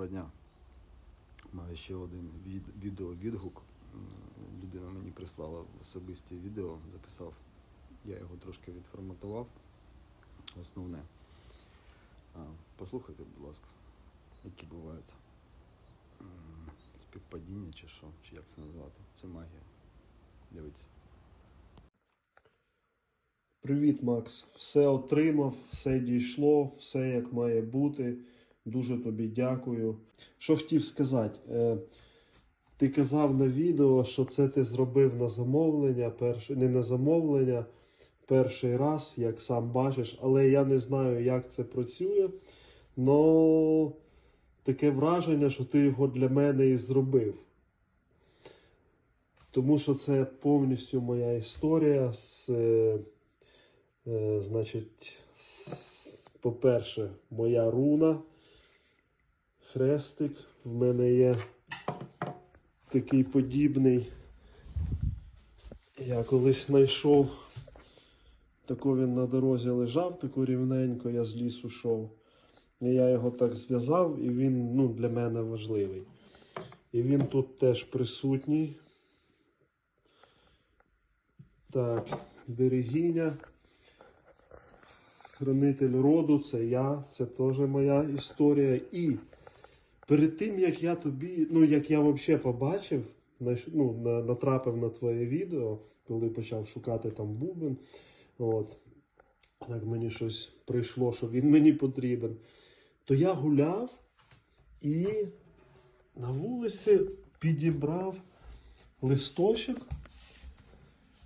Доброго дня. Маю ще один від, відео-відгук. Людина мені прислала особисті відео, записав. Я його трошки відформатував. Основне. Послухайте, будь ласка, які бувають співпадіння чи що, чи як це назвати. Це магія. Дивіться. Привіт, Макс. Все отримав, все дійшло, все як має бути. Дуже тобі дякую. Що хотів сказати? Е, ти казав на відео, що це ти зробив на замовлення, перш... не на замовлення перший раз, як сам бачиш, але я не знаю, як це працює. Но таке враження, що ти його для мене і зробив. Тому що це повністю моя історія з. е, Е, значить, с- по-перше, моя руна, хрестик. В мене є такий подібний. Я колись знайшов. Тако він на дорозі лежав, тако рівненько, я з лісу йшов. І я його так зв'язав, і він ну, для мене важливий. І він тут теж присутній. Так, берегиня. Хранитель роду, це я, це теж моя історія. І перед тим, як я тобі, ну як я взагалі побачив, знайш- ну, на- натрапив на твоє відео, коли почав шукати там бубен, от, як мені щось прийшло, що він мені потрібен, то я гуляв і на вулиці підібрав листочок.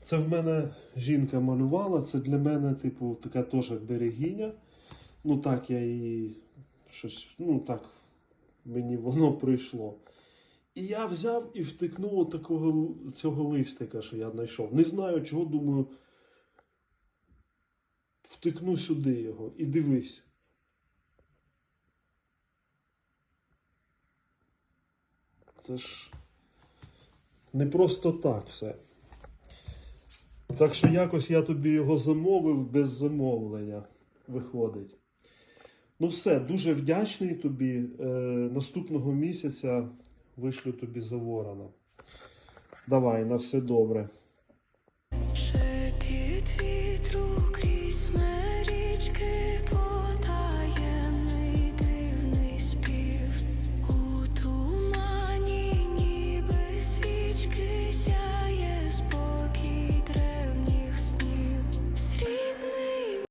Це в мене жінка малювала, це для мене, типу, така теж берегиня. Ну так, я її щось, ну так, мені воно прийшло. І я взяв і втикнув такого цього листика, що я знайшов. Не знаю, чого думаю. Втикну сюди його і дивись. Це ж не просто так все. Так що якось я тобі його замовив без замовлення. Виходить. Ну, все, дуже вдячний тобі. Е, Наступного місяця вишлю тобі за ворона. Давай, на все добре. Ще вітру.